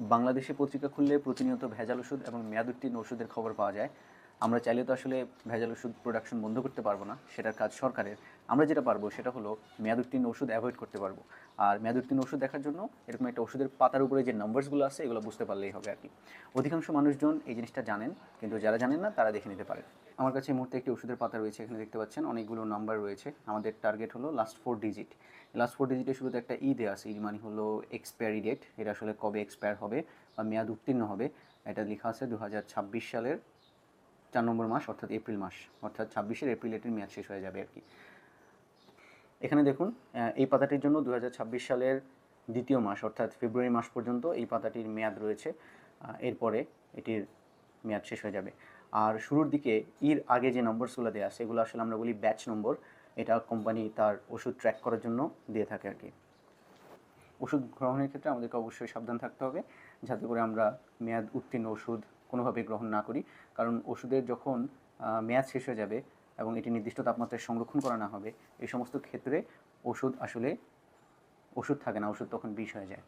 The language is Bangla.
বাংলাদেশে পত্রিকা খুললে প্রতিনিয়ত ভেজাল ওষুধ এবং মেয়াদ উত্তীর্ণ ওষুধের খবর পাওয়া যায়। আমরা চাইলে তো আসলে ভেজাল ওষুধ প্রোডাকশন বন্ধ করতে পারব না, সেটার কাজ সরকারের। আমরা যেটা পারব সেটা হলো মেয়াদ উত্তীর্ণ ওষুধ অ্যাভয়েড করতে পারব। আর মেয়াদ উত্তীর্ণ ওষুধ দেখার জন্য এরকম একটা ওষুধের পাতার উপরে যে নাম্বারসগুলো আছে, এগুলো বুঝতে পারলেই হবে আর কি। অধিকাংশ মানুষজন এই জিনিসটা জানেন, কিন্তু যারা জানেন না, তারা দেখে নিতে পারে আমার কাছে এই মুহূর্তে একটি ওষুধের পাতা রয়েছে, এখানে দেখতে পাচ্ছেন অনেকগুলো নাম্বার রয়েছে। আমাদের টার্গেট হলো last four digit last four ডিজিটের শুরুতে একটা ই দেওয়া আছে ই মানে হলো এক্সপায়ারি ডেট এটা আসলে কবে এক্সপায়ার হবে বা মেয়াদ উত্তীর্ণ হবে, এটা লেখা আছে দু হাজার ছাব্বিশ সালের চার নম্বর মাস, অর্থাৎ এপ্রিল মাস। অর্থাৎ ছাব্বিশের এপ্রিল এটির মেয়াদ শেষ হয়ে যাবে আর কি এখানে দেখুন এই পাতাটির জন্য দু হাজার ছাব্বিশ সালের দ্বিতীয় মাস, অর্থাৎ ফেব্রুয়ারি মাস পর্যন্ত এই পাতাটির মেয়াদ রয়েছে। এরপরে এটির মেয়াদ শেষ হয়ে যাবে। আর শুরুর দিকে ইর আগে যে নম্বরসগুলো দেওয়া এগুলো আসলে আমরা বলি ব্যাচ নম্বর। এটা কোম্পানি তার ওষুধ ট্র্যাক করার জন্য দিয়ে থাকে আর কি ওষুধ গ্রহণের ক্ষেত্রে আমাদেরকে অবশ্যই সাবধান থাকতে হবে, যাতে করে আমরা মেয়াদ উত্তীর্ণ ওষুধ কোনোভাবে গ্রহণ না করি। কারণ ওষুধের যখন মেয়াদ শেষ হয়ে যাবে এবং এটি নির্দিষ্ট তাপমাত্রায় সংরক্ষণ করা না হবে, এই সমস্ত ক্ষেত্রে ওষুধ আসলে, ওষুধ থাকে না, ওষুধ তখন বিষ হয়ে যায়।